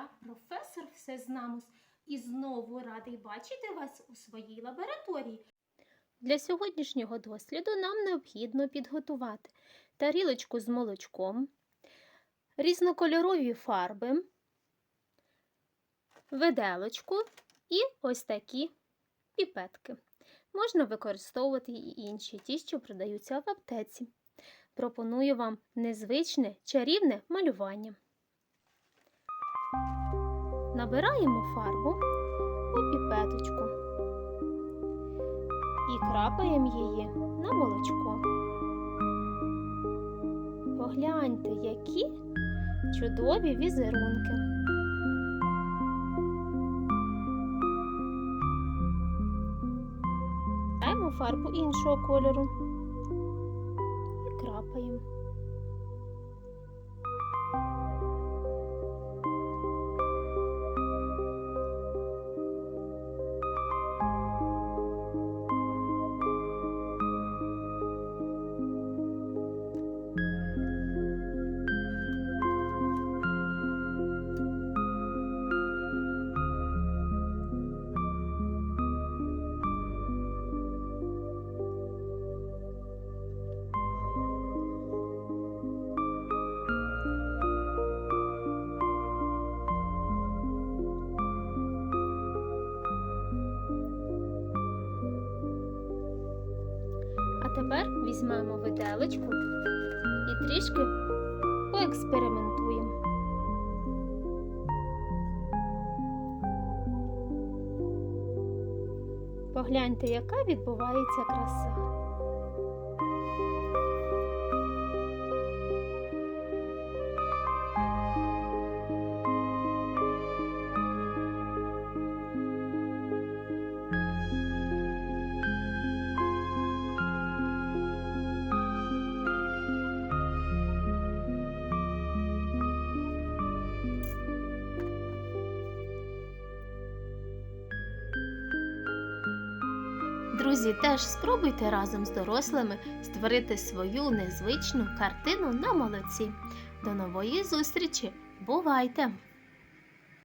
я професор Всезнамус і знову радий бачити вас у своїй лабораторії. Для сьогоднішнього досліду нам необхідно підготувати тарілочку з молочком, різнокольорові фарби, виделочку і ось такі піпетки. Можна використовувати і інші ті, що продаються в аптеці. Пропоную вам незвичне чарівне малювання. Набираємо фарбу у піпеточку і крапаємо її на молочко. Погляньте, які чудові візерунки. Даємо фарбу іншого кольору і крапаємо. Тепер візьмемо виделочку і трішки поекспериментуємо. Погляньте, яка відбувається краса. Друзі, теж спробуйте разом з дорослими створити свою незвичну картину на молоці. До нової зустрічі! Бувайте!